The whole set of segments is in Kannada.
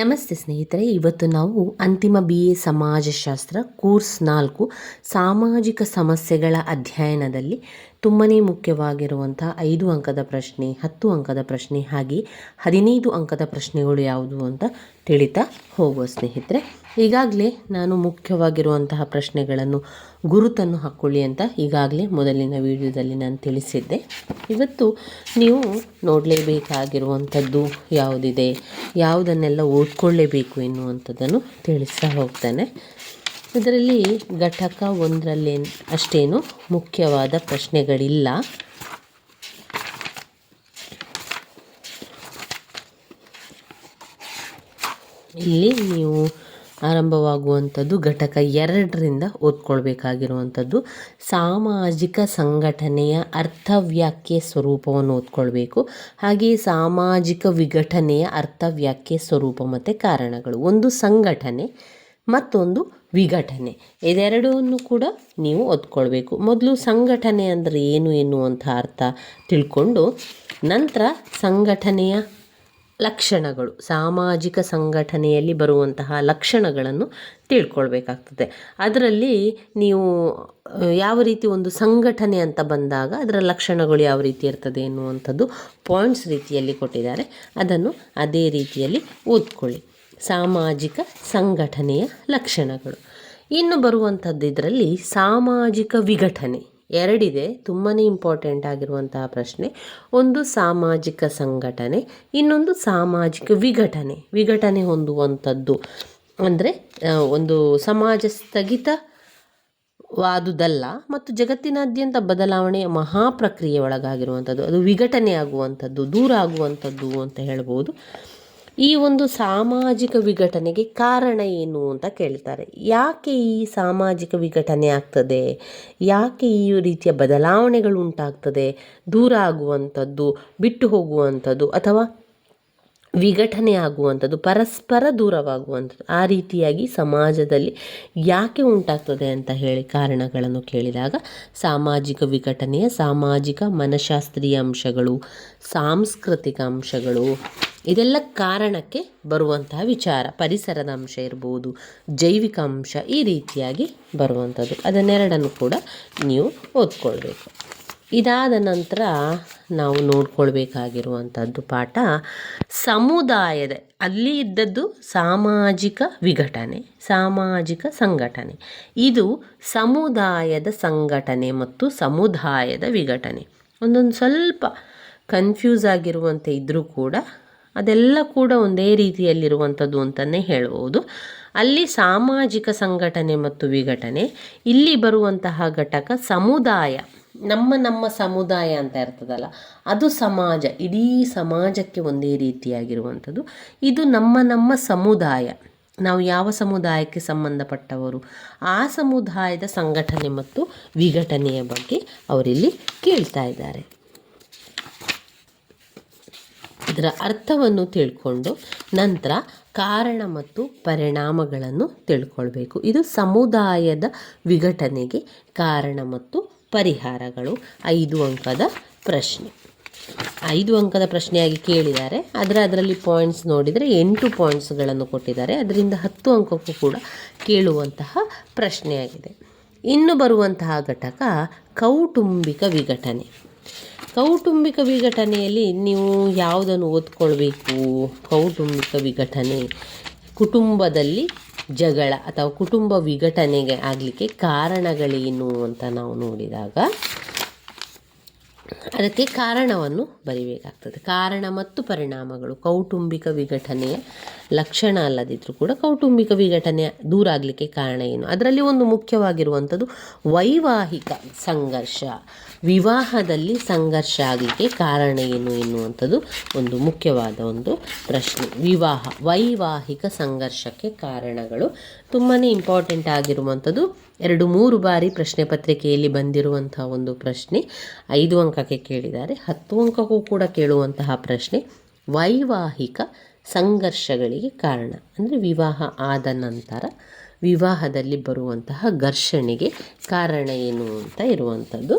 ನಮಸ್ತೆ ಸ್ನೇಹಿತರೆ, ಇವತ್ತು ನಾವು ಅಂತಿಮ ಬಿ ಎ ಸಮಾಜಶಾಸ್ತ್ರ ಕೋರ್ಸ್ ನಾಲ್ಕು, ಸಾಮಾಜಿಕ ಸಮಸ್ಯೆಗಳ ಅಧ್ಯಯನದಲ್ಲಿ ತುಂಬಾ ಮುಖ್ಯವಾಗಿರುವಂಥ ಐದು ಅಂಕದ ಪ್ರಶ್ನೆ, ಹತ್ತು ಅಂಕದ ಪ್ರಶ್ನೆ, ಹಾಗೆ ಹದಿನೈದು ಅಂಕದ ಪ್ರಶ್ನೆಗಳು ಯಾವುದು ಅಂತ ತಿಳಿತಾ ಹೋಗುವ ಸ್ನೇಹಿತರೆ. ಈಗಾಗಲೇ ನಾನು ಮುಖ್ಯವಾಗಿರುವಂತಹ ಪ್ರಶ್ನೆಗಳನ್ನು ಗುರುತನ್ನು ಹಾಕ್ಕೊಳ್ಳಿ ಅಂತ ಈಗಾಗಲೇ ಮೊದಲಿನ ವಿಡಿಯೋದಲ್ಲಿ ನಾನು ತಿಳಿಸಿದ್ದೆ. ಇವತ್ತು ನೀವು ನೋಡಲೇಬೇಕಾಗಿರುವಂಥದ್ದು ಯಾವುದಿದೆ? ಯಾವುದನ್ನೆಲ್ಲ ಓದ್ಕೊಳ್ಳೇಬೇಕು ಎನ್ನುವಂಥದ್ದನ್ನು ತಿಳಿಸ್ತಾ ಹೋಗ್ತೇನೆ. ಇದರಲ್ಲಿ ಘಟಕ ಒಂದರಲ್ಲಿ ಅಷ್ಟೇನು ಮುಖ್ಯವಾದ ಪ್ರಶ್ನೆಗಳಿಲ್ಲ. ಇಲ್ಲಿ ನೀವು ಆರಂಭವಾಗುವಂಥದ್ದು ಘಟಕ ಎರಡರಿಂದ ಓದ್ಕೊಳ್ಬೇಕಾಗಿರುವಂಥದ್ದು. ಸಾಮಾಜಿಕ ಸಂಘಟನೆಯ ಅರ್ಥವ್ಯಾಖ್ಯೆ ಸ್ವರೂಪವನ್ನು ಓದ್ಕೊಳ್ಬೇಕು. ಹಾಗೆಯೇ ಸಾಮಾಜಿಕ ವಿಘಟನೆಯ ಅರ್ಥವ್ಯಾಖ್ಯೆ ಸ್ವರೂಪ ಮತ್ತು ಕಾರಣಗಳು. ಒಂದು ಸಂಘಟನೆ, ಮತ್ತೊಂದು ವಿಘಟನೆ. ಇದೆರಡನ್ನು ಕೂಡ ನೀವು ಓದ್ಕೊಳ್ಬೇಕು. ಮೊದಲು ಸಂಘಟನೆ ಅಂದರೆ ಏನು ಎನ್ನುವಂಥ ಅರ್ಥ ತಿಳ್ಕೊಂಡು ನಂತರ ಸಂಘಟನೆಯ ಲಕ್ಷಣಗಳು, ಸಾಮಾಜಿಕ ಸಂಘಟನೆಯಲ್ಲಿ ಬರುವಂತಹ ಲಕ್ಷಣಗಳನ್ನು ತಿಳ್ಕೊಳ್ಬೇಕಾಗ್ತದೆ. ಅದರಲ್ಲಿ ನೀವು, ಯಾವ ರೀತಿ ಒಂದು ಸಂಘಟನೆ ಅಂತ ಬಂದಾಗ ಅದರ ಲಕ್ಷಣಗಳು ಯಾವ ರೀತಿ ಇರ್ತದೆ ಎನ್ನುವಂಥದ್ದು ಪಾಯಿಂಟ್ಸ್ ರೀತಿಯಲ್ಲಿ ಕೊಟ್ಟಿದ್ದಾರೆ. ಅದನ್ನು ಅದೇ ರೀತಿಯಲ್ಲಿ ಓದ್ಕೊಳ್ಳಿ. ಸಾಮಾಜಿಕ ಸಂಘಟನೆಯ ಲಕ್ಷಣಗಳು. ಇನ್ನು ಬರುವಂಥದ್ದು ಇದರಲ್ಲಿ ಸಾಮಾಜಿಕ ವಿಘಟನೆ. ಎರಡಿದೆ. ತುಂಬಾ ಇಂಪಾರ್ಟೆಂಟ್ ಆಗಿರುವಂತಹ ಪ್ರಶ್ನೆ. ಒಂದು ಸಾಮಾಜಿಕ ಸಂಘಟನೆ, ಇನ್ನೊಂದು ಸಾಮಾಜಿಕ ವಿಘಟನೆ. ವಿಘಟನೆ ಹೊಂದುವಂಥದ್ದು ಅಂದರೆ ಒಂದು ಸಮಾಜ ಸ್ಥಗಿತ ವಾದುದಲ್ಲ ಮತ್ತು ಜಗತ್ತಿನಾದ್ಯಂತ ಬದಲಾವಣೆಯ ಮಹಾಪ್ರಕ್ರಿಯೆ ಒಳಗಾಗಿರುವಂಥದ್ದು. ಅದು ವಿಘಟನೆ ಆಗುವಂಥದ್ದು, ದೂರ ಆಗುವಂಥದ್ದು ಅಂತ ಹೇಳ್ಬೋದು. ಈ ಒಂದು ಸಾಮಾಜಿಕ ವಿಘಟನೆಗೆ ಕಾರಣ ಏನು ಅಂತ ಕೇಳ್ತಾರೆ. ಯಾಕೆ ಈ ಸಾಮಾಜಿಕ ವಿಘಟನೆ ಆಗ್ತದೆ? ಯಾಕೆ ಈ ರೀತಿಯ ಬದಲಾವಣೆಗಳು ಉಂಟಾಗ್ತದೆ? ದೂರ ಆಗುವಂಥದ್ದು, ಬಿಟ್ಟು ಹೋಗುವಂಥದ್ದು ಅಥವಾ ವಿಘಟನೆ ಆಗುವಂಥದ್ದು, ಪರಸ್ಪರ ದೂರವಾಗುವಂಥದ್ದು, ಆ ರೀತಿಯಾಗಿ ಸಮಾಜದಲ್ಲಿ ಯಾಕೆ ಉಂಟಾಗ್ತದೆ ಅಂತ ಹೇಳಿ ಕಾರಣಗಳನ್ನು ಕೇಳಿದಾಗ ಸಾಮಾಜಿಕ ವಿಘಟನೆಯ ಸಾಮಾಜಿಕ ಮನಃಶಾಸ್ತ್ರೀಯ ಅಂಶಗಳು, ಸಾಂಸ್ಕೃತಿಕ ಅಂಶಗಳು ಇದೆಲ್ಲ ಕಾರಣಕ್ಕೆ ಬರುವಂತಹ ವಿಚಾರ, ಪರಿಸರದ ಅಂಶ ಇರ್ಬೋದು, ಜೈವಿಕ ಅಂಶ ಈ ರೀತಿಯಾಗಿ ಬರುವಂಥದ್ದು. ಅದನ್ನೆರಡನ್ನು ಕೂಡ ನೀವು ಓದ್ಕೊಳ್ಬೇಕು. ಇದಾದ ನಂತರ ನಾವು ನೋಡ್ಕೊಳ್ಬೇಕಾಗಿರುವಂಥದ್ದು ಪಾಠ, ಸಮುದಾಯದ, ಅಲ್ಲಿ ಇದ್ದದ್ದು ಸಾಮಾಜಿಕ ವಿಘಟನೆ, ಸಾಮಾಜಿಕ ಸಂಘಟನೆ. ಇದು ಸಮುದಾಯದ ಸಂಘಟನೆ ಮತ್ತು ಸಮುದಾಯದ ವಿಘಟನೆ. ಒಂದೊಂದು ಸ್ವಲ್ಪ ಕನ್ಫ್ಯೂಸ್ ಆಗಿರುವಂತೆ ಇದ್ದರೂ ಕೂಡ ಅದೆಲ್ಲ ಕೂಡ ಒಂದೇ ರೀತಿಯಲ್ಲಿರುವಂಥದ್ದು ಅಂತಲೇ ಹೇಳ್ಬೋದು. ಅಲ್ಲಿ ಸಾಮಾಜಿಕ ಸಂಘಟನೆ ಮತ್ತು ವಿಘಟನೆ, ಇಲ್ಲಿ ಬರುವಂತಹ ಘಟಕ ಸಮುದಾಯ. ನಮ್ಮ ನಮ್ಮ ಸಮುದಾಯ ಅಂತ ಇರ್ತದಲ್ಲ, ಅದು ಸಮಾಜ. ಇಡೀ ಸಮಾಜಕ್ಕೆ ಒಂದೇ ರೀತಿಯಾಗಿರುವಂಥದ್ದು. ಇದು ನಮ್ಮ ನಮ್ಮ ಸಮುದಾಯ. ನಾವು ಯಾವ ಸಮುದಾಯಕ್ಕೆ ಸಂಬಂಧಪಟ್ಟವರು, ಆ ಸಮುದಾಯದ ಸಂಘಟನೆ ಮತ್ತು ವಿಘಟನೆಯ ಬಗ್ಗೆ ಅವರಿಲ್ಲಿ ಕೇಳ್ತಾ ಇದ್ದಾರೆ. ಇದರ ಅರ್ಥವನ್ನು ತಿಳ್ಕೊಂಡು ನಂತರ ಕಾರಣ ಮತ್ತು ಪರಿಣಾಮಗಳನ್ನು ತಿಳ್ಕೊಳ್ಬೇಕು. ಇದು ಸಮುದಾಯದ ವಿಘಟನೆಗೆ ಕಾರಣ ಮತ್ತು ಪರಿಹಾರಗಳು. ಐದು ಅಂಕದ ಪ್ರಶ್ನೆ. ಐದು ಅಂಕದ ಪ್ರಶ್ನೆಯಾಗಿ ಕೇಳಿದ್ದಾರೆ. ಆದರೆ ಅದರಲ್ಲಿ ಪಾಯಿಂಟ್ಸ್ ನೋಡಿದರೆ ಎಂಟು ಪಾಯಿಂಟ್ಸ್ಗಳನ್ನು ಕೊಟ್ಟಿದ್ದಾರೆ. ಅದರಿಂದ ಹತ್ತು ಅಂಕಕ್ಕೂ ಕೂಡ ಕೇಳುವಂತಹ ಪ್ರಶ್ನೆಯಾಗಿದೆ. ಇನ್ನು ಬರುವಂತಹ ಘಟಕ ಕೌಟುಂಬಿಕ ವಿಘಟನೆ. ಕೌಟುಂಬಿಕ ವಿಘಟನೆಯಲ್ಲಿ ನೀವು ಯಾವುದನ್ನು ಓದ್ಕೊಳ್ಬೇಕು? ಕೌಟುಂಬಿಕ ವಿಘಟನೆ. ಕುಟುಂಬದಲ್ಲಿ ಜಗಳ ಅಥವಾ ಕುಟುಂಬ ವಿಘಟನೆಗೆ ಆಗಲಿಕ್ಕೆ ಕಾರಣಗಳೇನು ಅಂತ ನಾವು ನೋಡಿದಾಗ ಅದಕ್ಕೆ ಕಾರಣವನ್ನು ಬರಿಬೇಕಾಗ್ತದೆ. ಕಾರಣ ಮತ್ತು ಪರಿಣಾಮಗಳು. ಕೌಟುಂಬಿಕ ವಿಘಟನೆಯ ಲಕ್ಷಣ ಅಲ್ಲದಿದ್ದರೂ ಕೂಡ ಕೌಟುಂಬಿಕ ವಿಘಟನೆ ದೂರ ಆಗಲಿಕ್ಕೆ ಕಾರಣ ಏನು? ಅದರಲ್ಲಿ ಒಂದು ಮುಖ್ಯವಾಗಿರುವಂಥದ್ದು ವೈವಾಹಿಕ ಸಂಘರ್ಷ. ವಿವಾಹದಲ್ಲಿ ಸಂಘರ್ಷ ಆಗಲಿಕ್ಕೆ ಕಾರಣ ಏನು ಎನ್ನುವಂಥದ್ದು ಒಂದು ಮುಖ್ಯವಾದ ಒಂದು ಪ್ರಶ್ನೆ. ವಿವಾಹ, ವೈವಾಹಿಕ ಸಂಘರ್ಷಕ್ಕೆ ಕಾರಣಗಳು ತುಂಬಾ ಇಂಪಾರ್ಟೆಂಟ್ ಆಗಿರುವಂಥದ್ದು ಎರಡು ಮೂರು ಬಾರಿ ಪ್ರಶ್ನೆ ಪತ್ರಿಕೆಯಲ್ಲಿ ಬಂದಿರುವಂತಹ ಒಂದು ಪ್ರಶ್ನೆ. ಐದು ಅಂಕಕ್ಕೆ ಕೇಳಿದ್ದಾರೆ. ಹತ್ತು ಅಂಕಕ್ಕೂ ಕೂಡ ಕೇಳುವಂತಹ ಪ್ರಶ್ನೆ. ವೈವಾಹಿಕ ಸಂಘರ್ಷಗಳಿಗೆ ಕಾರಣ. ಅಂದರೆ ವಿವಾಹ ಆದ ನಂತರ ವಿವಾಹದಲ್ಲಿ ಬರುವಂತಹ ಘರ್ಷಣೆಗೆ ಕಾರಣ ಏನು ಅಂತ ಇರುವಂಥದ್ದು.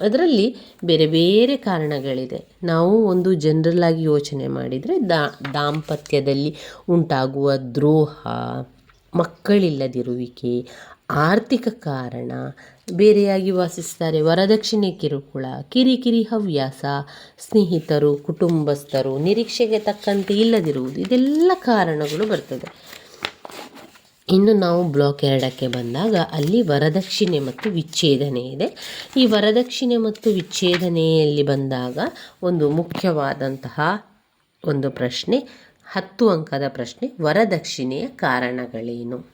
ಅದರಲ್ಲಿ ಬೇರೆ ಬೇರೆ ಕಾರಣಗಳಿದೆ. ನಾವು ಒಂದು ಜನರಲ್ ಆಗಿ ಯೋಚನೆ ಮಾಡಿದರೆ ದಾ, ದಾಂಪತ್ಯದಲ್ಲಿ ಉಂಟಾಗುವ ದ್ರೋಹ, ಮಕ್ಕಳಿಲ್ಲದಿರುವಿಕೆ, ಆರ್ಥಿಕ ಕಾರಣ ಬೇರೆಯಾಗಿ ವಾಸಿಸ್ತಾರೆ ವರದಕ್ಷಿಣೆ ಕಿರುಕುಳ, ಕಿರಿಕಿರಿ ಹವ್ಯಾಸ, ಸ್ನೇಹಿತರು, ಕುಟುಂಬಸ್ಥರು, ನಿರೀಕ್ಷೆಗೆ ತಕ್ಕಂತೆ ಇಲ್ಲದಿರುವುದು, ಇದೆಲ್ಲ ಕಾರಣಗಳು ಬರ್ತದೆ. ಇನ್ನು ನಾವು ಬ್ಲಾಕ್ ಎರಡಕ್ಕೆ ಬಂದಾಗ ಅಲ್ಲಿ ವರದಕ್ಷಿಣೆ ಮತ್ತು ವಿಚ್ಛೇದನೆ ಇದೆ. ಈ ವರದಕ್ಷಿಣೆ ಮತ್ತು ವಿಚ್ಛೇದನೆಯಲ್ಲಿ ಬಂದಾಗ ಒಂದು ಮುಖ್ಯವಾದಂತಹ ಒಂದು ಪ್ರಶ್ನೆ, ಹತ್ತು ಅಂಕದ ಪ್ರಶ್ನೆ, ವರದಕ್ಷಿಣೆಯ ಕಾರಣಗಳೇನು?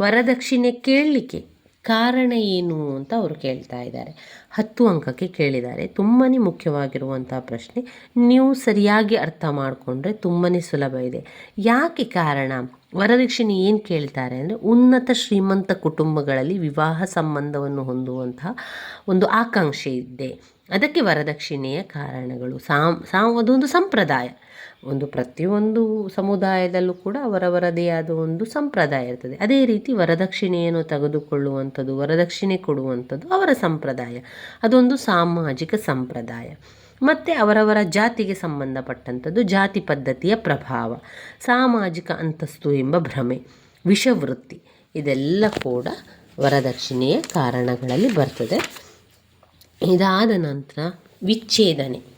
ವರದಕ್ಷಿಣೆ ಕೇಳಲಿಕ್ಕೆ ಕಾರಣ ಏನು ಅಂತ ಅವರು ಕೇಳ್ತಾ ಇದ್ದಾರೆ. ಹತ್ತು ಅಂಕಕ್ಕೆ ಕೇಳಿದ್ದಾರೆ. ತುಂಬಾ ಮುಖ್ಯವಾಗಿರುವಂಥ ಪ್ರಶ್ನೆ, ನೀವು ಸರಿಯಾಗಿ ಅರ್ಥ ಮಾಡಿಕೊಂಡ್ರೆ ತುಂಬಾ ಸುಲಭ ಇದೆ. ಯಾಕೆ ಕಾರಣ? ವರದಕ್ಷಿಣೆ ಏನು ಕೇಳ್ತಾರೆ ಅಂದರೆ, ಉನ್ನತ ಶ್ರೀಮಂತ ಕುಟುಂಬಗಳಲ್ಲಿ ವಿವಾಹ ಸಂಬಂಧವನ್ನು ಹೊಂದುವಂತಹ ಒಂದು ಆಕಾಂಕ್ಷೆ ಇದೆ. ಅದಕ್ಕೆ ವರದಕ್ಷಿಣೆಯ ಕಾರಣಗಳು. ಸಾಮ್ ಸಾ, ಅದೊಂದು ಸಂಪ್ರದಾಯ. ಒಂದು ಪ್ರತಿಯೊಂದು ಸಮುದಾಯದಲ್ಲೂ ಕೂಡ ಅವರವರದೇ ಆದ ಒಂದು ಸಂಪ್ರದಾಯ ಇರ್ತದೆ. ಅದೇ ರೀತಿ ವರದಕ್ಷಿಣೆಯನ್ನು ತೆಗೆದುಕೊಳ್ಳುವಂಥದ್ದು, ವರದಕ್ಷಿಣೆ ಕೊಡುವಂಥದ್ದು ಅವರ ಸಂಪ್ರದಾಯ. ಅದೊಂದು ಸಾಮಾಜಿಕ ಸಂಪ್ರದಾಯ. ಮತ್ತು ಅವರವರ ಜಾತಿಗೆ ಸಂಬಂಧಪಟ್ಟಂಥದ್ದು ಜಾತಿ ಪದ್ಧತಿಯ ಪ್ರಭಾವ, ಸಾಮಾಜಿಕ ಅಂತಸ್ತು ಎಂಬ ಭ್ರಮೆ, ವಿಷವೃತ್ತಿ ಇದೆಲ್ಲ ಕೂಡ ವರದಕ್ಷಿಣೆಯ ಕಾರಣಗಳಲ್ಲಿ ಬರ್ತದೆ. ಇದಾದ ನಂತರ ವಿಚ್ಛೇದನೆ.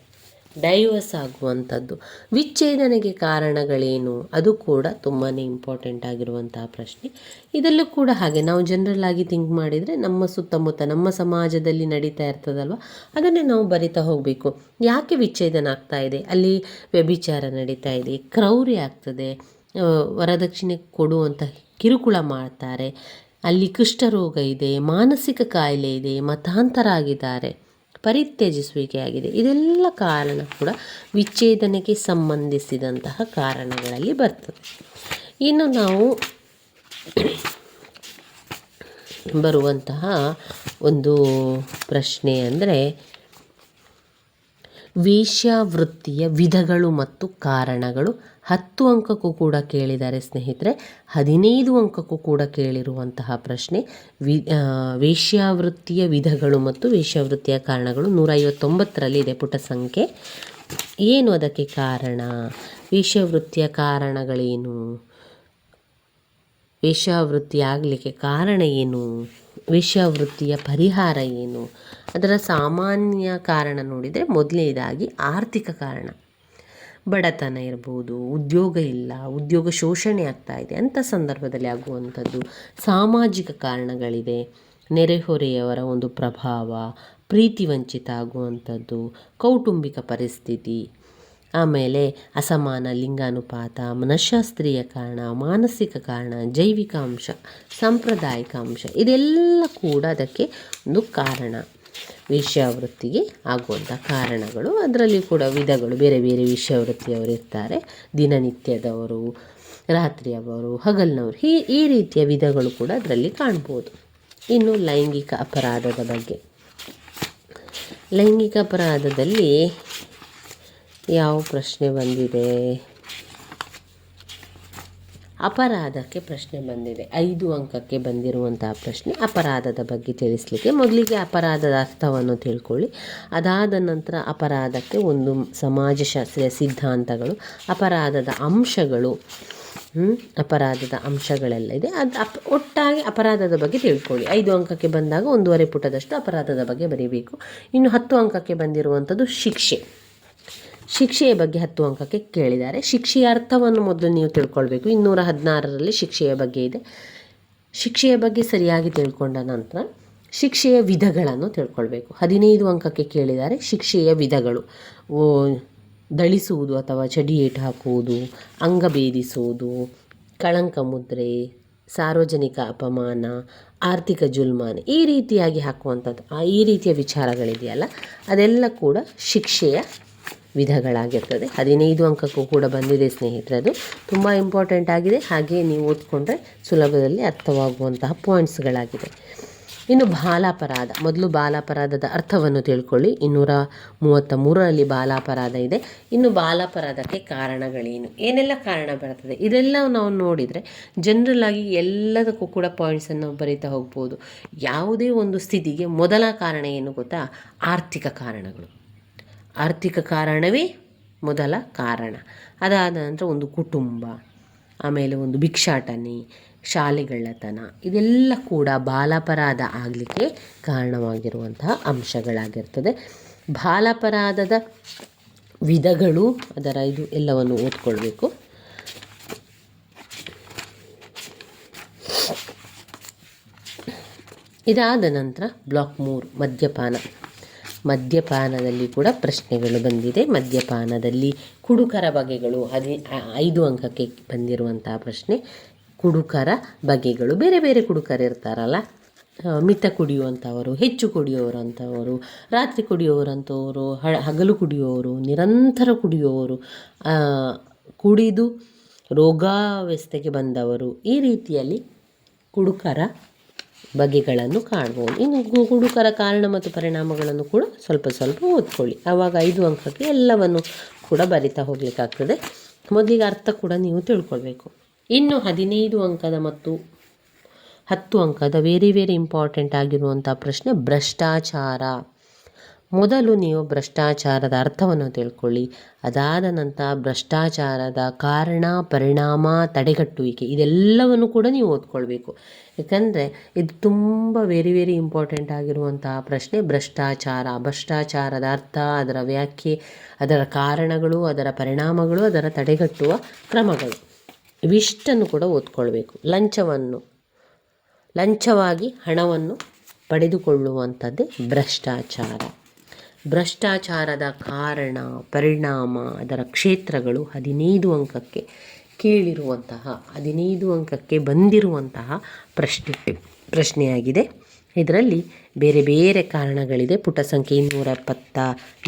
ಡೈವರ್ಸ್ ಆಗುವಂಥದ್ದು. ವಿಚ್ಛೇದನೆಗೆ ಕಾರಣಗಳೇನು? ಅದು ಕೂಡ ತುಂಬಾ ಇಂಪಾರ್ಟೆಂಟ್ ಆಗಿರುವಂತಹ ಪ್ರಶ್ನೆ. ಇದರಲ್ಲೂ ಕೂಡ ಹಾಗೆ ನಾವು ಜನರಲ್ ಆಗಿ ಥಿಂಕ್ ಮಾಡಿದರೆ ನಮ್ಮ ಸುತ್ತಮುತ್ತ, ನಮ್ಮ ಸಮಾಜದಲ್ಲಿ ನಡೀತಾ ಇರ್ತದಲ್ವ? ಅದನ್ನೇ ನಾವು ಬರಿತಾ ಹೋಗಬೇಕು. ಯಾಕೆ ವಿಚ್ಛೇದನ ಆಗ್ತಾ ಇದೆ? ಅಲ್ಲಿ ವ್ಯಭಿಚಾರ ನಡೀತಾ ಇದೆ, ಕ್ರೌರಿ ಆಗ್ತದೆ ವರದಕ್ಷಿಣೆ ಕೊಡುವಂಥ ಕಿರುಕುಳ ಮಾಡ್ತಾರೆ, ಅಲ್ಲಿ ಕುಷ್ಠರೋಗ ಇದೆ, ಮಾನಸಿಕ ಕಾಯಿಲೆ ಇದೆ ಮತಾಂತರ ಆಗಿದ್ದಾರೆ ಪರಿತ್ಯಜಿಸುವಿಕೆ ಆಗಿದೆ ಇದೆಲ್ಲ ಕಾರಣ ಕೂಡ ವಿಚ್ಛೇದನಕ್ಕೆ ಸಂಬಂಧಿಸಿದಂತಹ ಕಾರಣಗಳಲ್ಲಿ ಬರ್ತದೆ. ಇನ್ನು ನಾವು ಬರುವಂತಹ ಒಂದು ಪ್ರಶ್ನೆ ಅಂದರೆ ವೇಶ್ಯಾವೃತ್ತಿಯ ವಿಧಗಳು ಮತ್ತು ಕಾರಣಗಳು ಹತ್ತು ಅಂಕಕ್ಕೂ ಕೂಡ ಕೇಳಿದ್ದಾರೆ ಸ್ನೇಹಿತರೆ. ಹದಿನೈದು ಅಂಕಕ್ಕೂ ಕೂಡ ಕೇಳಿರುವಂತಹ ಪ್ರಶ್ನೆ, ವಿ ವೇಶ್ಯಾವೃತ್ತಿಯ ವಿಧಗಳು ಮತ್ತು ವೇಶ್ಯಾವೃತ್ತಿಯ ಕಾರಣಗಳು ನೂರ ಐವತ್ತೊಂಬತ್ತರಲ್ಲಿ ಇದೆ ಪುಟ ಸಂಖ್ಯೆ. ಏನು ಅದಕ್ಕೆ ಕಾರಣ? ವೇಶ್ಯಾವೃತ್ತಿಯ ಕಾರಣಗಳೇನು? ವೇಶ್ಯಾವೃತ್ತಿ ಆಗಲಿಕ್ಕೆ ಕಾರಣ ಏನು? ವೇಶ್ಯಾವೃತ್ತಿಯ ಪರಿಹಾರ ಏನು? ಅದರ ಸಾಮಾನ್ಯ ಕಾರಣ ನೋಡಿದರೆ ಮೊದಲನೇದಾಗಿ ಆರ್ಥಿಕ ಕಾರಣ. ಬಡತನ ಇರ್ಬೋದು, ಉದ್ಯೋಗ ಇಲ್ಲ, ಉದ್ಯೋಗ ಶೋಷಣೆ ಆಗ್ತಾ ಇದೆ ಅಂಥ ಸಂದರ್ಭದಲ್ಲಿ ಆಗುವಂಥದ್ದು ಸಾಮಾಜಿಕ ಕಾರಣಗಳಿದೆ ನೆರೆಹೊರೆಯವರ ಒಂದು ಪ್ರಭಾವ, ಪ್ರೀತಿ ವಂಚಿತ ಆಗುವಂಥದ್ದು, ಕೌಟುಂಬಿಕ ಪರಿಸ್ಥಿತಿ ಆಮೇಲೆ ಅಸಮಾನ, ಲಿಂಗಾನುಪಾತ ಮನಃಶಾಸ್ತ್ರೀಯ ಕಾರಣ, ಮಾನಸಿಕ ಕಾರಣ, ಜೈವಿಕ ಅಂಶ, ಸಾಂಪ್ರದಾಯಿಕ ಅಂಶ ಇದೆಲ್ಲ ಕೂಡ ಅದಕ್ಕೆ ಒಂದು ಕಾರಣ. ವೇಶ್ಯಾವೃತ್ತಿಗೆ ಆಗುವಂಥ ಕಾರಣಗಳು. ಅದರಲ್ಲಿ ಕೂಡ ವಿಧಗಳು, ಬೇರೆ ಬೇರೆ ವೇಶ್ಯಾವೃತ್ತಿಯವರು ಇರ್ತಾರೆ. ದಿನನಿತ್ಯದವರು, ರಾತ್ರಿಯವರು, ಹಗಲಿನವರು ಈ ಈ ರೀತಿಯ ವಿಧಗಳು ಕೂಡ ಅದರಲ್ಲಿ ಕಾಣ್ಬೋದು. ಇನ್ನು ಲೈಂಗಿಕ ಅಪರಾಧದ ಬಗ್ಗೆ. ಲೈಂಗಿಕ ಅಪರಾಧದಲ್ಲಿ ಯಾವ ಪ್ರಶ್ನೆ ಬಂದಿದೆ? ಅಪರಾಧಕ್ಕೆ ಪ್ರಶ್ನೆ ಬಂದಿದೆ. ಐದು ಅಂಕಕ್ಕೆ ಬಂದಿರುವಂತಹ ಪ್ರಶ್ನೆ ಅಪರಾಧದ ಬಗ್ಗೆ ತಿಳಿಸ್ಲಿಕ್ಕೆ. ಮೊದಲಿಗೆ ಅಪರಾಧದ ಅರ್ಥವನ್ನು ತಿಳ್ಕೊಳ್ಳಿ. ಅದಾದ ನಂತರ ಅಪರಾಧಕ್ಕೆ ಒಂದು ಸಮಾಜಶಾಸ್ತ್ರೀಯ ಸಿದ್ಧಾಂತಗಳು, ಅಪರಾಧದ ಅಂಶಗಳು ಅಪರಾಧದ ಅಂಶಗಳೆಲ್ಲ ಇದೆ. ಅದು ಅಪ್ ಒಟ್ಟಾಗಿ ಅಪರಾಧದ ಬಗ್ಗೆ ತಿಳ್ಕೊಳ್ಳಿ. ಐದು ಅಂಕಕ್ಕೆ ಬಂದಾಗ ಒಂದೂವರೆ ಪುಟದಷ್ಟು ಅಪರಾಧದ ಬಗ್ಗೆ ಬರೀಬೇಕು. ಇನ್ನು ಹತ್ತು ಅಂಕಕ್ಕೆ ಬಂದಿರುವಂಥದ್ದು ಶಿಕ್ಷೆ. ಶಿಕ್ಷೆಯ ಬಗ್ಗೆ ಹತ್ತು ಅಂಕಕ್ಕೆ ಕೇಳಿದ್ದಾರೆ. ಶಿಕ್ಷೆಯ ಅರ್ಥವನ್ನು ಮೊದಲು ನೀವು ತಿಳ್ಕೊಳ್ಬೇಕು. ಇನ್ನೂರ ಹದಿನಾರರಲ್ಲಿ ಶಿಕ್ಷೆಯ ಬಗ್ಗೆ ಇದೆ. ಶಿಕ್ಷೆಯ ಬಗ್ಗೆ ಸರಿಯಾಗಿ ತಿಳ್ಕೊಂಡ ನಂತರ ಶಿಕ್ಷೆಯ ವಿಧಗಳನ್ನು ತಿಳ್ಕೊಳ್ಬೇಕು. ಹದಿನೈದು ಅಂಕಕ್ಕೆ ಕೇಳಿದ್ದಾರೆ. ಶಿಕ್ಷೆಯ ವಿಧಗಳು. ದಳಿಸುವುದು ಅಥವಾ ಚಡಿಯೇಟು ಹಾಕುವುದು ಅಂಗಭೇದಿಸುವುದು ಕಳಂಕ ಮುದ್ರೆ, ಸಾರ್ವಜನಿಕ ಅಪಮಾನ, ಆರ್ಥಿಕ ಜುಲ್ಮಾನ ಈ ರೀತಿಯಾಗಿ ಹಾಕುವಂಥದ್ದು. ಈ ರೀತಿಯ ವಿಚಾರಗಳಿದೆಯಲ್ಲ. ಅದೆಲ್ಲ ಕೂಡ ಶಿಕ್ಷೆಯ ವಿಧಗಳಾಗಿರ್ತದೆ. ಹದಿನೈದು ಅಂಕಕ್ಕೂ ಕೂಡ ಬಂದಿದೆ ಸ್ನೇಹಿತರದು ತುಂಬ ಇಂಪಾರ್ಟೆಂಟ್ ಆಗಿದೆ. ಹಾಗೆ ನೀವು ಓದ್ಕೊಂಡ್ರೆ ಸುಲಭದಲ್ಲಿ ಅರ್ಥವಾಗುವಂತಹ ಪಾಯಿಂಟ್ಸ್ಗಳಾಗಿದೆ ಇನ್ನು ಬಾಲಾಪರಾಧ. ಮೊದಲು ಬಾಲಾಪರಾಧದ ಅರ್ಥವನ್ನು ತಿಳ್ಕೊಳ್ಳಿ. ಇನ್ನೂರ ಮೂವತ್ತ ಮೂರರಲ್ಲಿ ಬಾಲಾಪರಾಧ ಇದೆ. ಇನ್ನು ಬಾಲಾಪರಾಧಕ್ಕೆ ಕಾರಣಗಳೇನು? ಏನೆಲ್ಲ ಕಾರಣ ಬರ್ತದೆ? ಇದೆಲ್ಲ ನಾವು ನೋಡಿದರೆ ಜನರಲ್ ಆಗಿ ಎಲ್ಲದಕ್ಕೂ ಕೂಡ ಪಾಯಿಂಟ್ಸನ್ನು ಬರೀತಾ ಹೋಗ್ಬೋದು. ಯಾವುದೇ ಒಂದು ಸ್ಥಿತಿಗೆ ಮೊದಲ ಕಾರಣ ಏನು ಗೊತ್ತಾ? ಆರ್ಥಿಕ ಕಾರಣಗಳು. ಆರ್ಥಿಕ ಕಾರಣವೇ ಮೊದಲ ಕಾರಣ. ಅದಾದ ನಂತರ ಒಂದು ಕುಟುಂಬ, ಆಮೇಲೆ ಒಂದು ಭಿಕ್ಷಾಟನೆ, ಶಾಲೆಗಳತನ, ಇದೆಲ್ಲ ಕೂಡ ಬಾಲಾಪರಾಧ ಆಗಲಿಕ್ಕೆ ಕಾರಣವಾಗಿರುವಂತಹ ಅಂಶಗಳಾಗಿರ್ತದೆ. ಬಾಲಾಪರಾಧದ ವಿಧಗಳು ಅದರ ಇದು ಎಲ್ಲವನ್ನು ಓದ್ಕೊಳ್ಬೇಕು. ಇದಾದ ನಂತರ ಬ್ಲಾಕ್ ಮೂರು, ಮದ್ಯಪಾನ. ಮದ್ಯಪಾನದಲ್ಲಿ ಕೂಡ ಪ್ರಶ್ನೆಗಳು ಬಂದಿದೆ. ಮದ್ಯಪಾನದಲ್ಲಿ ಕುಡುಕರ ಬಗೆಗಳು, ಹದಿ ಐದು ಅಂಕಕ್ಕೆ ಬಂದಿರುವಂತಹ ಪ್ರಶ್ನೆ, ಕುಡುಕರ ಬಗೆಗಳು. ಬೇರೆ ಬೇರೆ ಕುಡುಕರು ಇರ್ತಾರಲ್ಲ ಮಿತ ಕುಡಿಯುವಂಥವರು, ಹೆಚ್ಚು ಕುಡಿಯುವವರಂಥವರು, ರಾತ್ರಿ ಕುಡಿಯೋರು ಹ ಹಗಲು ಕುಡಿಯುವವರು, ನಿರಂತರ ಕುಡಿಯುವವರು ಕುಡಿದು ರೋಗಾವಸ್ಥೆಗೆ ಬಂದವರು, ಈ ರೀತಿಯಲ್ಲಿ ಕುಡುಕರ ಬಗೆಗಳನ್ನು ಕಾಣ್ಬೋದು. ಇನ್ನು ಹುಡುಕರ ಕಾರಣ ಮತ್ತು ಪರಿಣಾಮಗಳನ್ನು ಕೂಡ ಸ್ವಲ್ಪ ಸ್ವಲ್ಪ ಓದ್ಕೊಳ್ಳಿ. ಆವಾಗ ಐದು ಅಂಕಕ್ಕೆ ಎಲ್ಲವನ್ನು ಕೂಡ ಬರಿತಾ ಹೋಗ್ಲಿಕ್ಕಾಗ್ತದೆ. ಮೊದಲಿಗೆ ಅರ್ಥ ಕೂಡ ನೀವು ತಿಳ್ಕೊಳ್ಬೇಕು. ಇನ್ನು ಹದಿನೈದು ಅಂಕದ ಮತ್ತು ಹತ್ತು ಅಂಕದ ವೆರಿ ವೆರಿ ಇಂಪಾರ್ಟೆಂಟ್ ಆಗಿರುವಂಥ ಪ್ರಶ್ನೆ ಭ್ರಷ್ಟಾಚಾರ. ಮೊದಲು ನೀವು ಭ್ರಷ್ಟಾಚಾರದ ಅರ್ಥವನ್ನು ತಿಳ್ಕೊಳ್ಳಿ. ಅದಾದ ನಂತರ ಭ್ರಷ್ಟಾಚಾರದ ಕಾರಣ, ಪರಿಣಾಮ, ತಡೆಗಟ್ಟುವಿಕೆ ಇದೆಲ್ಲವನ್ನು ಕೂಡ ನೀವು ಓದ್ಕೊಳ್ಬೇಕು. ಯಾಕಂದರೆ ಇದು ತುಂಬ ವೆರಿ ವೆರಿ ಇಂಪಾರ್ಟೆಂಟ್ ಆಗಿರುವಂತಹ ಪ್ರಶ್ನೆ, ಭ್ರಷ್ಟಾಚಾರ. ಭ್ರಷ್ಟಾಚಾರದ ಅರ್ಥ, ಅದರ ವ್ಯಾಖ್ಯೆ, ಅದರ ಕಾರಣಗಳು, ಅದರ ಪರಿಣಾಮಗಳು, ಅದರ ತಡೆಗಟ್ಟುವ ಕ್ರಮಗಳು. ಇವಿಷ್ಟನ್ನು ಕೂಡ ಓದ್ಕೊಳ್ಬೇಕು. ಲಂಚವನ್ನು, ಲಂಚವಾಗಿ ಹಣವನ್ನು ಪಡೆದುಕೊಳ್ಳುವಂಥದ್ದೇ ಭ್ರಷ್ಟಾಚಾರ. ಭ್ರಷ್ಟಾಚಾರದ ಕಾರಣ, ಪರಿಣಾಮ, ಅದರ ಕ್ಷೇತ್ರಗಳು ಹದಿನೈದು ಅಂಕಕ್ಕೆ ಕೇಳಿರುವಂತಹ, ಹದಿನೈದು ಅಂಕಕ್ಕೆ ಬಂದಿರುವಂತಹ ಪ್ರಶ್ನೆ, ಪ್ರಶ್ನೆಯಾಗಿದೆ. ಇದರಲ್ಲಿ ಬೇರೆ ಬೇರೆ ಕಾರಣಗಳಿದೆ. ಪುಟ ಸಂಖ್ಯೆ ಇನ್ನೂರ ಎಪ್ಪತ್ತ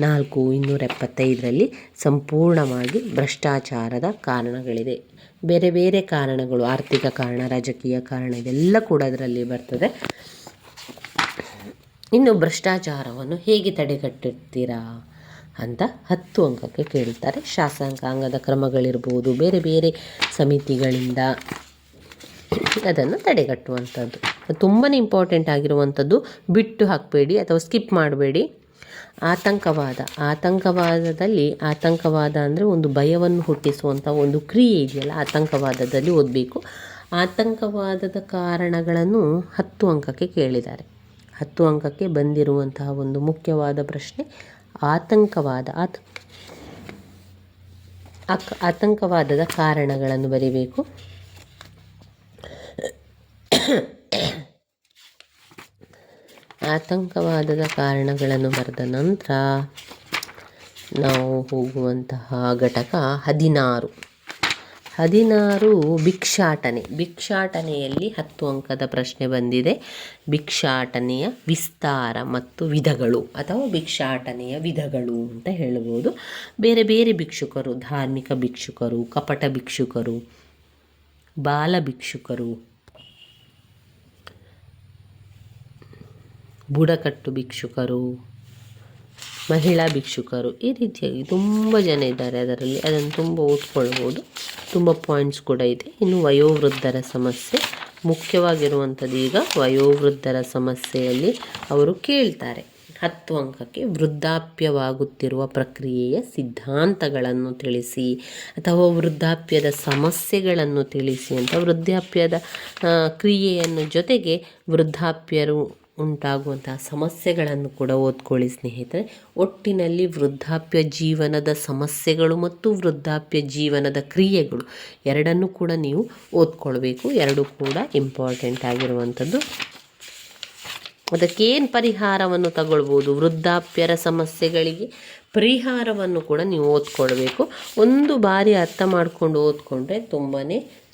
ನಾಲ್ಕು ಇನ್ನೂರ ಎಪ್ಪತ್ತೈದರಲ್ಲಿ ಸಂಪೂರ್ಣವಾಗಿ ಭ್ರಷ್ಟಾಚಾರದ ಕಾರಣಗಳಿದೆ. ಬೇರೆ ಬೇರೆ ಕಾರಣಗಳು, ಆರ್ಥಿಕ ಕಾರಣ, ರಾಜಕೀಯ ಕಾರಣ, ಇದೆಲ್ಲ ಕೂಡ ಅದರಲ್ಲಿ ಬರ್ತದೆ. ಇನ್ನು ಭ್ರಷ್ಟಾಚಾರವನ್ನು ಹೇಗೆ ತಡೆಗಟ್ಟುತ್ತೀರಾ? ಅಂತ ಹತ್ತು ಅಂಕಕ್ಕೆ ಕೇಳ್ತಾರೆ. ಶಾಸಕಾಂಗದ ಕ್ರಮಗಳಿರ್ಬೋದು, ಬೇರೆ ಬೇರೆ ಸಮಿತಿಗಳಿಂದ ಅದನ್ನು ತಡೆಗಟ್ಟುವಂಥದ್ದು. ತುಂಬಾ ಇಂಪಾರ್ಟೆಂಟ್ ಆಗಿರುವಂಥದ್ದು ಬಿಟ್ಟು ಹಾಕಬೇಡಿ ಅಥವಾ ಸ್ಕಿಪ್ ಮಾಡಬೇಡಿ. ಆತಂಕವಾದ, ಆತಂಕವಾದದಲ್ಲಿ, ಆತಂಕವಾದ ಅಂದರೆ ಒಂದು ಭಯವನ್ನು ಹುಟ್ಟಿಸುವಂಥ ಒಂದು ಕ್ರಿಯೆ ಇದೆಯಲ್ಲ, ಆತಂಕವಾದದಲ್ಲಿ ಓದಬೇಕು. ಆತಂಕವಾದದ ಕಾರಣಗಳನ್ನು ಹತ್ತು ಅಂಕಕ್ಕೆ ಕೇಳಿದ್ದಾರೆ. ಹತ್ತು ಅಂಕಕ್ಕೆ ಬಂದಿರುವಂತಹ ಒಂದು ಮುಖ್ಯವಾದ ಪ್ರಶ್ನೆ ಆತಂಕವಾದ ಆತ ಆತಂಕವಾದದ ಕಾರಣಗಳನ್ನು ಬರೀಬೇಕು. ಆತಂಕವಾದದ ಕಾರಣಗಳನ್ನು ಬರೆದ ನಂತರ ನಾವು ಹೋಗುವಂತಹ ಘಟಕ ಹದಿನಾರು. ಹದಿನಾರು ಭಿಕ್ಷಾಟನೆ. ಭಿಕ್ಷಾಟನೆಯಲ್ಲಿ ಹತ್ತು ಅಂಕದ ಪ್ರಶ್ನೆ ಬಂದಿದೆ. ಭಿಕ್ಷಾಟನೆಯ ವಿಸ್ತಾರ ಮತ್ತು ವಿಧಗಳು ಅಥವಾ ಭಿಕ್ಷಾಟನೆಯ ವಿಧಗಳು ಅಂತ ಹೇಳ್ಬೋದು. ಬೇರೆ ಬೇರೆ ಭಿಕ್ಷುಕರು, ಧಾರ್ಮಿಕ ಭಿಕ್ಷುಕರು, ಕಪಟ ಭಿಕ್ಷುಕರು, ಬಾಲ ಭಿಕ್ಷುಕರು, ಬುಡಕಟ್ಟು ಭಿಕ್ಷುಕರು ಮಹಿಳಾ ಭಿಕ್ಷುಕರು ಈ ರೀತಿಯಾಗಿ ತುಂಬ ಜನ ಇದ್ದಾರೆ ಅದರಲ್ಲಿ. ಅದನ್ನು ತುಂಬ ಓದ್ಕೊಳ್ಬೋದು ತುಂಬ ಪಾಯಿಂಟ್ಸ್ ಕೂಡ ಇದೆ. ಇನ್ನು ವಯೋವೃದ್ಧರ ಸಮಸ್ಯೆ. ಮುಖ್ಯವಾಗಿರುವಂಥದ್ದು ಈಗ ವಯೋವೃದ್ಧರ ಸಮಸ್ಯೆಯಲ್ಲಿ ಅವರು ಕೇಳ್ತಾರೆ. ಹತ್ತು ಅಂಕಕ್ಕೆ ವೃದ್ಧಾಪ್ಯವಾಗುತ್ತಿರುವ ಪ್ರಕ್ರಿಯೆಯ ಸಿದ್ಧಾಂತಗಳನ್ನು ತಿಳಿಸಿ ಅಥವಾ ವೃದ್ಧಾಪ್ಯದ ಸಮಸ್ಯೆಗಳನ್ನು ತಿಳಿಸಿ ಅಂತ ವೃದ್ಧಾಪ್ಯದ ಕ್ರಿಯೆಯನ್ನು ಜೊತೆಗೆ ವೃದ್ಧಾಪ್ಯರು ಉಂಟಾಗುವಂತಹ ಸಮಸ್ಯೆಗಳನ್ನು ಕೂಡ ಓದ್ಕೊಳ್ಳಿ ಸ್ನೇಹಿತರೆ. ಒಟ್ಟಿನಲ್ಲಿ ವೃದ್ಧಾಪ್ಯ ಜೀವನದ ಸಮಸ್ಯೆಗಳು ಮತ್ತು ವೃದ್ಧಾಪ್ಯ ಜೀವನದ ಕ್ರಿಯೆಗಳು ಎರಡನ್ನು ಕೂಡ ನೀವು ಓದ್ಕೊಳ್ಬೇಕು. ಎರಡು ಕೂಡ ಇಂಪಾರ್ಟೆಂಟ್ ಆಗಿರುವಂಥದ್ದು. ಅದಕ್ಕೇನು ಪರಿಹಾರವನ್ನು ತಗೊಳ್ಬೋದು? ವೃದ್ಧಾಪ್ಯರ ಸಮಸ್ಯೆಗಳಿಗೆ ಪರಿಹಾರವನ್ನು ಕೂಡ ನೀವು ಓದ್ಕೊಳ್ಬೇಕು. ಒಂದು ಬಾರಿ ಅರ್ಥ ಮಾಡಿಕೊಂಡು ಓದ್ಕೊಂಡ್ರೆ ತುಂಬಾ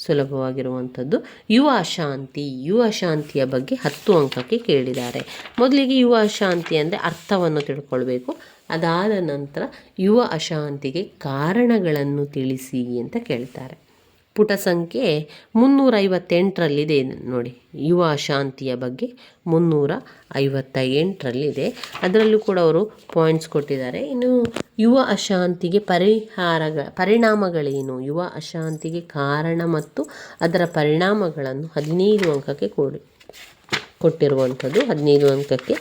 ಸುಲಭವಾಗಿರುವಂಥದ್ದು. ಯುವ ಅಶಾಂತಿ ಯುವ ಶಾಂತಿಯ ಬಗ್ಗೆ ಹತ್ತು ಅಂಕಕ್ಕೆ ಕೇಳಿದ್ದಾರೆ. ಮೊದಲಿಗೆ ಯುವ ಅಶಾಂತಿ ಅಂದರೆ ಅರ್ಥವನ್ನು ತಿಳ್ಕೊಳ್ಬೇಕು. ಅದಾದ ನಂತರ ಯುವ ಅಶಾಂತಿಗೆ ಕಾರಣಗಳನ್ನು ತಿಳಿಸಿ ಅಂತ ಕೇಳ್ತಾರೆ. ಪುಟ ಸಂಖ್ಯೆ ಮುನ್ನೂರೈವತ್ತೆಂಟರಲ್ಲಿದೆ. ನೋಡಿ, ಯುವ ಶಾಂತಿಯ ಬಗ್ಗೆ ಮುನ್ನೂರ ಐವತ್ತ ಎಂಟರಲ್ಲಿದೆ ಅದರಲ್ಲೂ ಕೂಡ ಅವರು ಪಾಯಿಂಟ್ಸ್ ಕೊಟ್ಟಿದ್ದಾರೆ. ಇನ್ನು ಯುವ ಅಶಾಂತಿಗೆ ಪರಿಹಾರಗಳ ಪರಿಣಾಮಗಳೇನು? ಯುವ ಅಶಾಂತಿಗೆ ಕಾರಣ ಮತ್ತು ಅದರ ಪರಿಣಾಮಗಳನ್ನು ಹದಿನೈದು ಅಂಕಕ್ಕೆ ಕೊಡಿ, ಕೊಟ್ಟಿರುವಂಥದ್ದು ಹದಿನೈದು ಅಂಕಕ್ಕೆ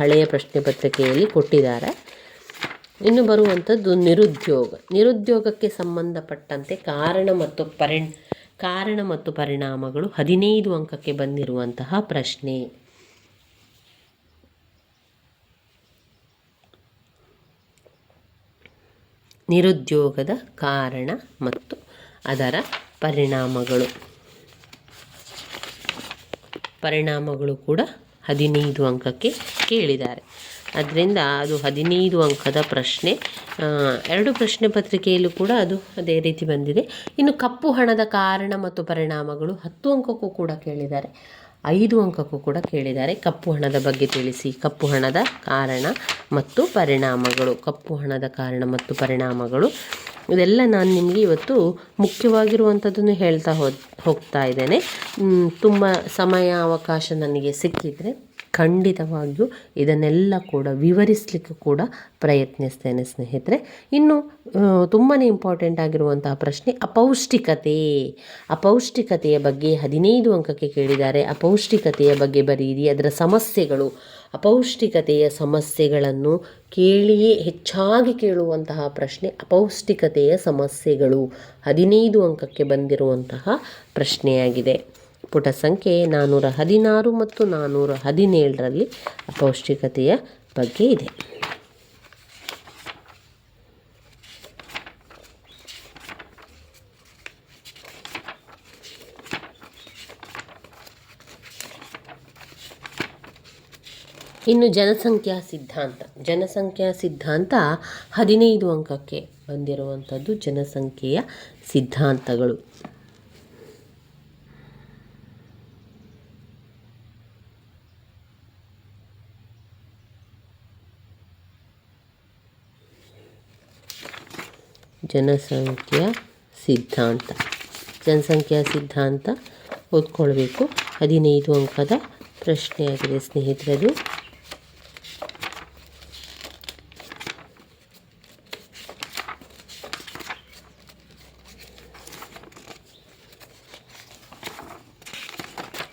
ಹಳೆಯ ಪ್ರಶ್ನೆ ಪತ್ರಿಕೆಯಲ್ಲಿ ಕೊಟ್ಟಿದ್ದಾರೆ. ಇನ್ನು ಬರುವಂಥದ್ದು ನಿರುದ್ಯೋಗ. ನಿರುದ್ಯೋಗಕ್ಕೆ ಸಂಬಂಧಪಟ್ಟಂತೆ ಕಾರಣ ಮತ್ತು ಪರಿಣ್, ಕಾರಣ ಮತ್ತು ಪರಿಣಾಮಗಳು ಹದಿನೈದು ಅಂಕಕ್ಕೆ ಬಂದಿರುವಂತಹ ಪ್ರಶ್ನೆ. ನಿರುದ್ಯೋಗದ ಕಾರಣ ಮತ್ತು ಅದರ ಪರಿಣಾಮಗಳು. ಪರಿಣಾಮಗಳು ಕೂಡ ಹದಿನೈದು ಅಂಕಕ್ಕೆ ಕೇಳಿದ್ದಾರೆ. ಅದರಿಂದ ಅದು ಹದಿನೈದು ಅಂಕದ ಪ್ರಶ್ನೆ. ಎರಡು ಪ್ರಶ್ನೆ ಪತ್ರಿಕೆಯಲ್ಲೂ ಕೂಡ ಅದು ಅದೇ ರೀತಿ ಬಂದಿದೆ. ಇನ್ನು ಕಪ್ಪು ಹಣದ ಕಾರಣ ಮತ್ತು ಪರಿಣಾಮಗಳು ಹತ್ತು ಅಂಕಕ್ಕೂ ಕೂಡ ಕೇಳಿದ್ದಾರೆ. ಐದು ಅಂಕಕ್ಕೂ ಕೂಡ ಕೇಳಿದ್ದಾರೆ. ಕಪ್ಪು ಹಣದ ಬಗ್ಗೆ ತಿಳಿಸಿ. ಕಪ್ಪು ಹಣದ ಕಾರಣ ಮತ್ತು ಪರಿಣಾಮಗಳು. ಕಪ್ಪು ಹಣದ ಕಾರಣ ಮತ್ತು ಪರಿಣಾಮಗಳು. ಇದೆಲ್ಲ ನಾನು ನಿಮಗೆ ಇವತ್ತು ಮುಖ್ಯವಾಗಿರುವಂಥದ್ದನ್ನು ಹೇಳ್ತಾ ಹೋಗ್ತಾ ಇದ್ದೇನೆ. ತುಂಬ ಸಮಯ ಅವಕಾಶ ನನಗೆ ಸಿಕ್ಕಿದರೆ ಖಂಡಿತವಾಗಿಯೂ ಇದನ್ನೆಲ್ಲ ಕೂಡ ವಿವರಿಸಲಿಕ್ಕೆ ಕೂಡ ಪ್ರಯತ್ನಿಸ್ತೇನೆ ಸ್ನೇಹಿತರೆ. ಇನ್ನು ತುಂಬಾ ಇಂಪಾರ್ಟೆಂಟ್ ಆಗಿರುವಂತಹ ಪ್ರಶ್ನೆ, ಅಪೌಷ್ಟಿಕತೆ. ಅಪೌಷ್ಟಿಕತೆಯ ಬಗ್ಗೆ ಹದಿನೈದು ಅಂಕಕ್ಕೆ ಕೇಳಿದ್ದಾರೆ. ಅಪೌಷ್ಟಿಕತೆಯ ಬಗ್ಗೆ ಬರೀರಿ, ಅದರ ಸಮಸ್ಯೆಗಳು. ಅಪೌಷ್ಟಿಕತೆಯ ಸಮಸ್ಯೆಗಳನ್ನು ಕೇಳಿಯೇ ಹೆಚ್ಚಾಗಿ ಕೇಳುವಂತಹ ಪ್ರಶ್ನೆ, ಅಪೌಷ್ಟಿಕತೆಯ ಸಮಸ್ಯೆಗಳು. ಹದಿನೈದು ಅಂಕಕ್ಕೆ ಬಂದಿರುವಂತಹ ಪ್ರಶ್ನೆಯಾಗಿದೆ. ಪುಟ ಸಂಖ್ಯೆ ನಾನ್ನೂರ ಹದಿನಾರು ಮತ್ತು ನಾನ್ನೂರ ಹದಿನೇಳರಲ್ಲಿ ಅಪೌಷ್ಟಿಕತೆಯ ಬಗ್ಗೆ ಇದೆ. ಇನ್ನು ಜನಸಂಖ್ಯಾ ಸಿದ್ಧಾಂತ. ಜನಸಂಖ್ಯಾ ಸಿದ್ಧಾಂತ ಹದಿನೈದು ಅಂಕಕ್ಕೆ ಬಂದಿರುವಂಥದ್ದು ಜನಸಂಖ್ಯೆಯ ಸಿದ್ಧಾಂತಗಳು. ಜನಸಂಖ್ಯಾ ಸಿದ್ಧಾಂತ. ಜನಸಂಖ್ಯಾ ಸಿದ್ಧಾಂತ ಓದ್ಕೊಳ್ಬೇಕು. ಹದಿನೈದು ಅಂಕದ ಪ್ರಶ್ನೆಯಾಗಿದೆ ಸ್ನೇಹಿತರದು.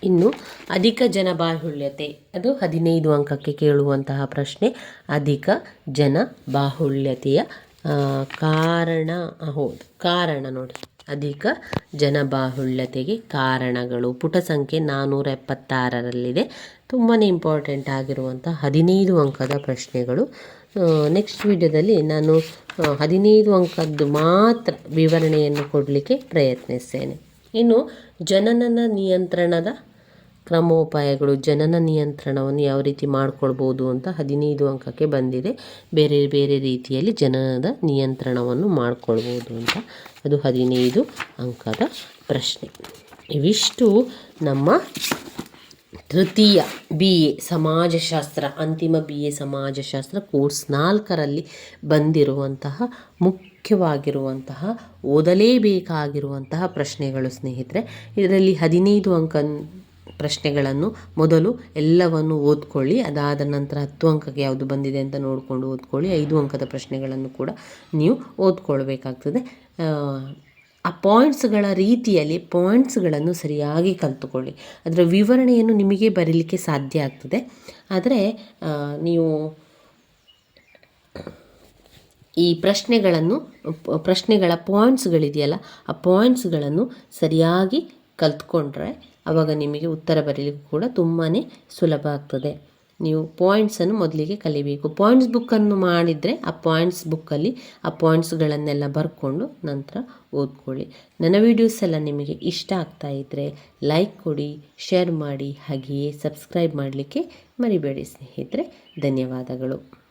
ಇನ್ನು ಅಧಿಕ ಜನಬಾಹುಳ್ಯತೆ. ಅದು ಹದಿನೈದು ಅಂಕಕ್ಕೆ ಕೇಳುವಂತಹ ಪ್ರಶ್ನೆ. ಅಧಿಕ ಜನ ಬಾಹುಳ್ಯತೆಯ ಕಾರಣ ಹೌದು, ಕಾರಣ ನೋಡಿ. ಅಧಿಕ ಜನಬಾಹುಳ್ಯತೆಗೆ ಕಾರಣಗಳು. ಪುಟ ಸಂಖ್ಯೆ ನಾನ್ನೂರ ಎಪ್ಪತ್ತಾರರಲ್ಲಿದೆ. ತುಂಬಾ ಇಂಪಾರ್ಟೆಂಟ್ ಆಗಿರುವಂಥ ಹದಿನೈದು ಅಂಕದ ಪ್ರಶ್ನೆಗಳು. ನೆಕ್ಸ್ಟ್ ವಿಡಿಯೋದಲ್ಲಿ ನಾನು ಹದಿನೈದು ಅಂಕದ್ದು ಮಾತ್ರ ವಿವರಣೆಯನ್ನು ಕೊಡಲಿಕ್ಕೆ ಪ್ರಯತ್ನಿಸ್ತೇನೆ. ಇನ್ನು ಜನನನ ನಿಯಂತ್ರಣದ ಕ್ರಮೋಪಾಯಗಳು, ಜನನ ನಿಯಂತ್ರಣವನ್ನು ಯಾವ ರೀತಿ ಮಾಡ್ಕೊಳ್ಬೋದು ಅಂತ ಹದಿನೈದು ಅಂಕಕ್ಕೆ ಬಂದಿದೆ. ಬೇರೆ ಬೇರೆ ರೀತಿಯಲ್ಲಿ ಜನನದ ನಿಯಂತ್ರಣವನ್ನು ಮಾಡ್ಕೊಳ್ಬೋದು ಅಂತ ಅದು ಹದಿನೈದು ಅಂಕದ ಪ್ರಶ್ನೆ. ಇವಿಷ್ಟು ನಮ್ಮ ತೃತೀಯ ಬಿ ಎ ಸಮಾಜಶಾಸ್ತ್ರ, ಅಂತಿಮ ಬಿ ಎ ಸಮಾಜಶಾಸ್ತ್ರ ಕೋರ್ಸ್ ನಾಲ್ಕರಲ್ಲಿ ಬಂದಿರುವಂತಹ, ಮುಖ್ಯವಾಗಿರುವಂತಹ, ಓದಲೇಬೇಕಾಗಿರುವಂತಹ ಪ್ರಶ್ನೆಗಳು ಸ್ನೇಹಿತರೆ. ಇದರಲ್ಲಿ ಹದಿನೈದು ಅಂಕ ಪ್ರಶ್ನೆಗಳನ್ನು ಮೊದಲು ಎಲ್ಲವನ್ನು ಓದ್ಕೊಳ್ಳಿ. ಅದಾದ ನಂತರ ಹತ್ತು ಅಂಕಕ್ಕೆ ಯಾವುದು ಬಂದಿದೆ ಅಂತ ನೋಡಿಕೊಂಡು ಓದ್ಕೊಳ್ಳಿ. ಐದು ಅಂಕದ ಪ್ರಶ್ನೆಗಳನ್ನು ಕೂಡ ನೀವು ಓದ್ಕೊಳ್ಬೇಕಾಗ್ತದೆ. ಆ, ಪಾಯಿಂಟ್ಸ್ಗಳ ರೀತಿಯಲ್ಲಿ ಪಾಯಿಂಟ್ಸ್ಗಳನ್ನು ಸರಿಯಾಗಿ ಕಲ್ತುಕೊಳ್ಳಿ. ಅದರ ವಿವರಣೆಯನ್ನು ನಿಮಗೆ ಬರೀಲಿಕ್ಕೆ ಸಾಧ್ಯ ಆಗ್ತದೆ. ಆದರೆ ನೀವು ಈ ಪ್ರಶ್ನೆಗಳನ್ನು ಪ್ರಶ್ನೆಗಳ ಪಾಯಿಂಟ್ಸ್ಗಳಿದೆಯಲ್ಲ ಆ ಪಾಯಿಂಟ್ಸ್ಗಳನ್ನು ಸರಿಯಾಗಿ ಕಲ್ತ್ಕೊಂಡ್ರೆ ಆವಾಗ ನಿಮಗೆ ಉತ್ತರ ಬರೀಲಿಕ್ಕೂ ಕೂಡ ತುಂಬಾ ಸುಲಭ ಆಗ್ತದೆ. ನೀವು ಪಾಯಿಂಟ್ಸನ್ನು ಮೊದಲಿಗೆ ಕಲಿಬೇಕು. ಪಾಯಿಂಟ್ಸ್ ಬುಕ್ಕನ್ನು ಮಾಡಿದರೆ ಆ ಪಾಯಿಂಟ್ಸ್ ಬುಕ್ಕಲ್ಲಿ ಆ ಪಾಯಿಂಟ್ಸ್ಗಳನ್ನೆಲ್ಲ ಬರ್ಕೊಂಡು ನಂತರ ಓದ್ಕೊಳ್ಳಿ. ನನ್ನ ವೀಡಿಯೋಸ್ ಎಲ್ಲ ನಿಮಗೆ ಇಷ್ಟ ಆಗ್ತಾ ಇದ್ದರೆ ಲೈಕ್ ಕೊಡಿ ಶೇರ್ ಮಾಡಿ, ಹಾಗೆಯೇ ಸಬ್ಸ್ಕ್ರೈಬ್ ಮಾಡಲಿಕ್ಕೆ ಮರಿಬೇಡಿ ಸ್ನೇಹಿತರೆ. ಧನ್ಯವಾದಗಳು.